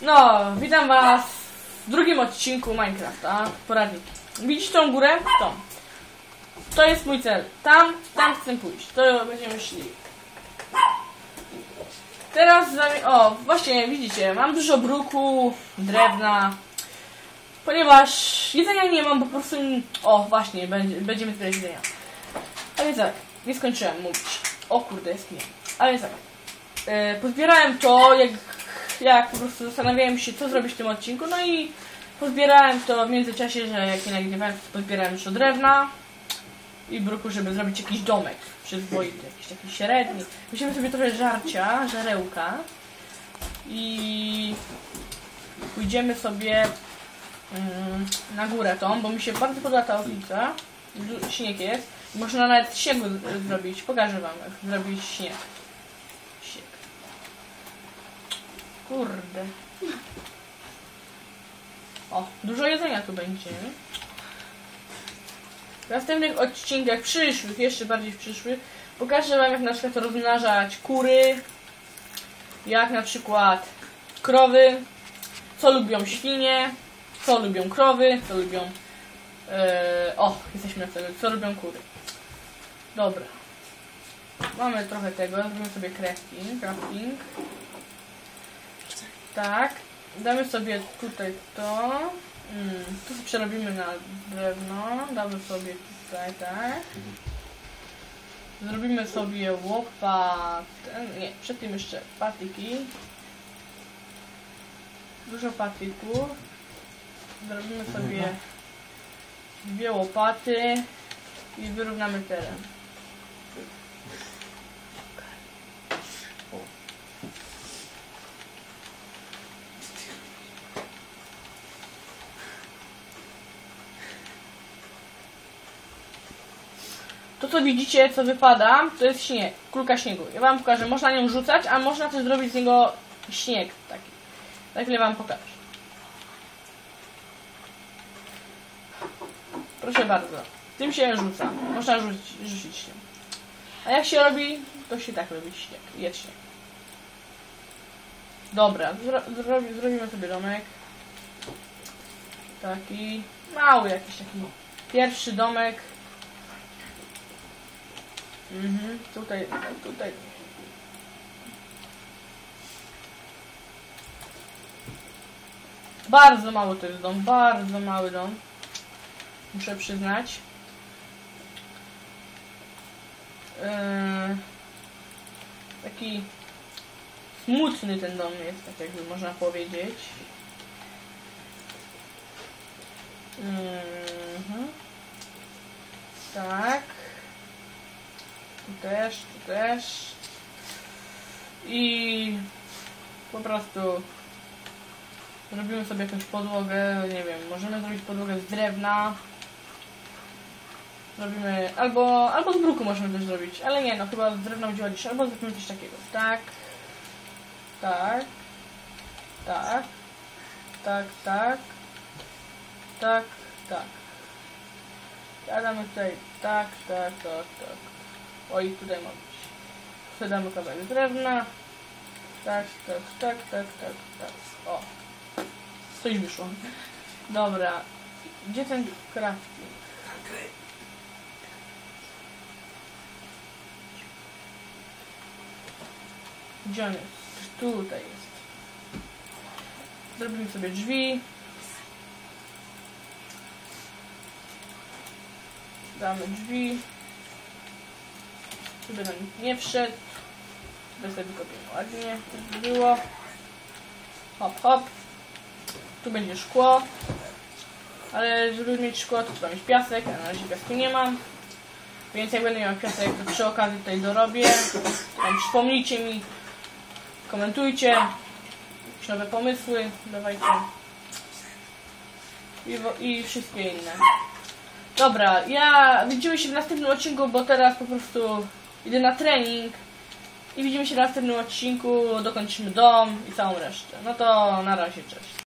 No, witam was w drugim odcinku Minecrafta, poradnik. Widzicie tą górę? Tą. To jest mój cel. Tam, tam chcę pójść. To będziemy szli. Teraz, o, właśnie widzicie, mam dużo bruku, drewna, ponieważ jedzenia nie mam, po prostu, o, właśnie, będzie, będziemy zbierać jedzenia. A więc tak, nie skończyłem mówić. O kurde, jest nie. A więc tak, e, pozbierałem to, jak jak po prostu zastanawiałem się, co zrobić w tym odcinku, no i pozbierałem to w międzyczasie, że jak nie nagrywałem, to pozbierałem jeszcze drewna i bruku, żeby zrobić jakiś domek przyzwoity, jakiś taki średni. Weźmiemy sobie trochę żarcia, żarełka i pójdziemy sobie mm, na górę tą, bo mi się bardzo podoba ta okolica. Śnieg jest. Można nawet śniegu zrobić. Pokażę wam, jak zrobić. Śnieg. Kurde. O, dużo jedzenia tu będzie. W następnych odcinkach przyszłych, jeszcze bardziej w przyszłych, pokażę wam jak na przykład rozmnażać kury, jak na przykład krowy, co lubią świnie, co lubią krowy, co lubią... e, o, jesteśmy na celu, co lubią kury. Dobra. Mamy trochę tego, zrobimy sobie crafting, crafting. Tak. Damy sobie tutaj to. Mm, tu sobie przerobimy na drewno. Damy sobie tutaj, tak. Zrobimy sobie łopat. Nie, przed tym jeszcze patyki. Dużo patyków. Zrobimy sobie dwie łopaty i wyrównamy teren. To co widzicie, co wypada, to jest śnieg, kulka śniegu. Ja wam pokażę, można nią rzucać, a można też zrobić z niego śnieg taki. Za chwilę wam pokażę. Proszę bardzo. Tym się rzuca. Można rzucić, rzucić się. A jak się robi, to się tak robi śnieg. Jest śnieg. Dobra, zro zrobi, zrobimy sobie domek. Taki mały jakiś taki pierwszy domek. Mhm, tutaj, tutaj. Bardzo mały to jest dom, bardzo mały dom. Muszę przyznać. Eee, taki smutny ten dom jest, tak jakby można powiedzieć. Mhm. Tak. Tu też, tu też. I po prostu zrobimy sobie jakąś podłogę, nie wiem, możemy zrobić podłogę z drewna. Zrobimy, albo, albo z bruku możemy też zrobić, ale nie, no chyba z drewna będzie ładniejsze, albo zrobimy coś takiego. Tak, tak, tak, tak, tak, tak, tak. Damy tutaj tak, tak, tak, tak. Oj, tutaj ma być. Tutaj damy kawałek drewna. Tak, tak, tak, tak, tak, tak. O. Coś wyszło. Dobra. Gdzie ten crafting? Gdzie on jest? Tutaj jest. Zrobimy sobie drzwi. Damy drzwi. Żeby nikt nie wszedł. Tutaj sobie wykopiemy ładnie, żeby było. Hop, hop. Tu będzie szkło. Ale żeby mieć szkło, to trzeba mieć piasek, a na razie piasku nie mam. Więc jak będę miał piasek, to przy okazji tutaj dorobię. Tam przypomnijcie mi, komentujcie, jakieś nowe pomysły, dawajcie. I, I wszystkie inne. Dobra, ja widzimy się w następnym odcinku, bo teraz po prostu idę na trening. I widzimy się w następnym odcinku, dokończymy dom i całą resztę. No to na razie, cześć.